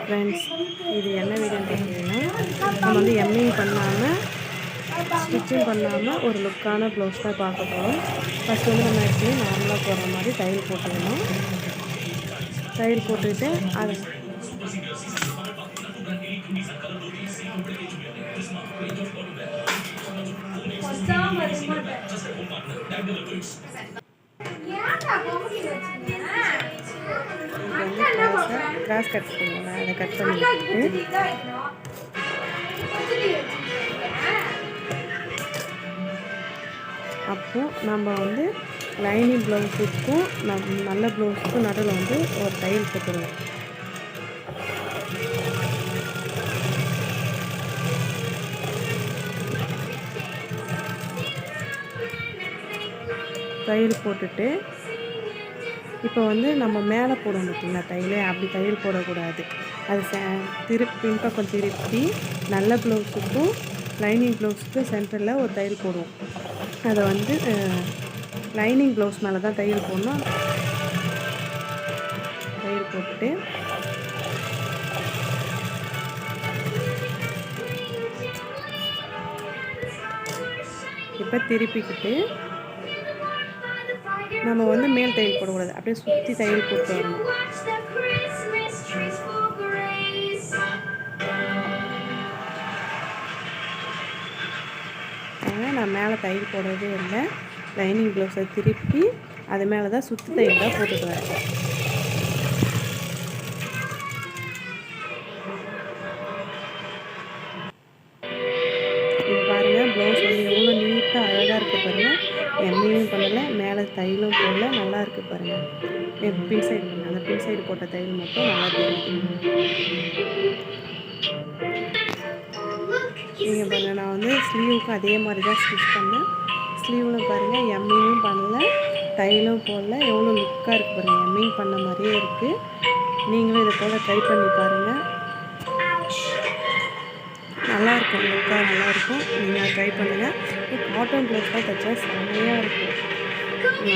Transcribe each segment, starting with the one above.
Friends இது என்ன வீடியோன்னு பார்த்தீங்கன்னா நம்ம வந்து எம்மிங் பண்ணாமல் ஸ்டிச்சிங் பண்ணாமல் ஒரு லுக்கான ப்ளவுஸ் தான் பார்க்க போகிறோம் ஃபஸ்ட் வந்து நம்ம எப்படி நார்மலாக போடுற மாதிரி தையல் போட்டுக்கணும் தையல் போட்டுக்கிட்டு அது கிராஸ் கட் பண்ணுவோம் அதை கட் பண்ணிட்டு அப்போ நம்ம வந்து லைனிங் ப்ளவுஸுக்கும் நம் நல்ல ப்ளவுஸுக்கும் நடுவில் வந்து ஒரு தையல் போட்டுருவோம். தையல் போட்டுட்டு இப்போ வந்து நம்ம மேலே போடணும் பார்த்தீங்களா? தையல். அப்படி தையல் போடக்கூடாது. அது சே திருப்பி பின்பக்கம் திருப்பி நல்ல ப்ளவுஸுக்கும் லைனிங் ப்ளவுஸுக்கும் சென்டரில் ஒரு தையல் போடுவோம். அதை வந்து லைனிங் ப்ளவுஸ் மேலே தான் தையல் போடணும். தையல் போட்டுட்டு இப்போ திருப்பிக்கிட்டு நம்ம வந்து மேல் தையல் போடக்கூடாது. அப்படியே சுற்றி தையல் போட்டு வரணும். அதனால் நான் மேலே தையல் போடுறதே இல்லை. லைனிங் ப்ளவுஸை திருப்பி அது மேலே தான் சுற்றி தையல் தான் போட்டுட்டு எம்மியும் பண்ணலை மேலே தையலும் போடல நல்லா இருக்குது பாருங்கள் என் பின் சைடு அந்த பின் சைடு போட்ட தையல் மட்டும் நல்லா தெரியுது. நீங்கள் பாருங்கள் நான் வந்து ஸ்லீவுக்கும் அதே மாதிரி தான் ஸ்டிச் பண்ணேன் ஸ்லீவில் பாருங்கள் எம்மியும் பண்ணலை தையலும் போடல. எவ்வளோ லுக்காக இருக்குது பாருங்கள் எம்மிங் பண்ண மாதிரியே இருக்குது நீங்களும் இதை போல் ட்ரை பண்ணி பாருங்கள் இருக்கும். லுக்காக நல்லாயிருக்கும். நீங்கள் ட்ரை பண்ணுங்கள் காட்டன் ப்ளவுஸ் தான் தைச்சா செம்மையாக இருக்கும்.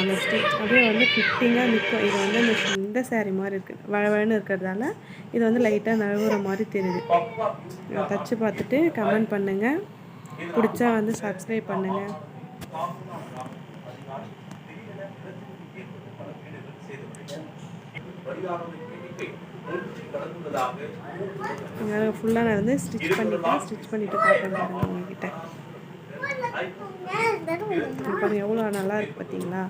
அந்த ஸ்டிச் அப்படியே வந்து ஃபிட்டிங்காக நிற்கும் இது வந்து இந்த இந்த சேரீ மாதிரி இருக்குது வழவழன்னு இருக்கிறதால இது வந்து லைட்டாக நழுவுற மாதிரி தெரியுது. தைச்சி பார்த்துட்டு கமெண்ட் பண்ணுங்கள் பிடிச்சா வந்து சப்ஸ்கிரைப் பண்ணுங்கள் ஃபுல்லாக நான் வந்து ஸ்டிச் பண்ணிவிட்டேன் ஸ்டிச் பண்ணிவிட்டு பார்க்குறேன் உங்ககிட்ட. பாருங்கள் எவ்வளோ நல்லா இருக்குது பார்த்தீங்களா?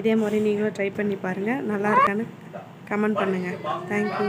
இதே மாதிரி நீங்களும் ட்ரை பண்ணி பாருங்கள் நல்லா இருக்கான்னு கமெண்ட் பண்ணுங்கள் தேங்க்யூ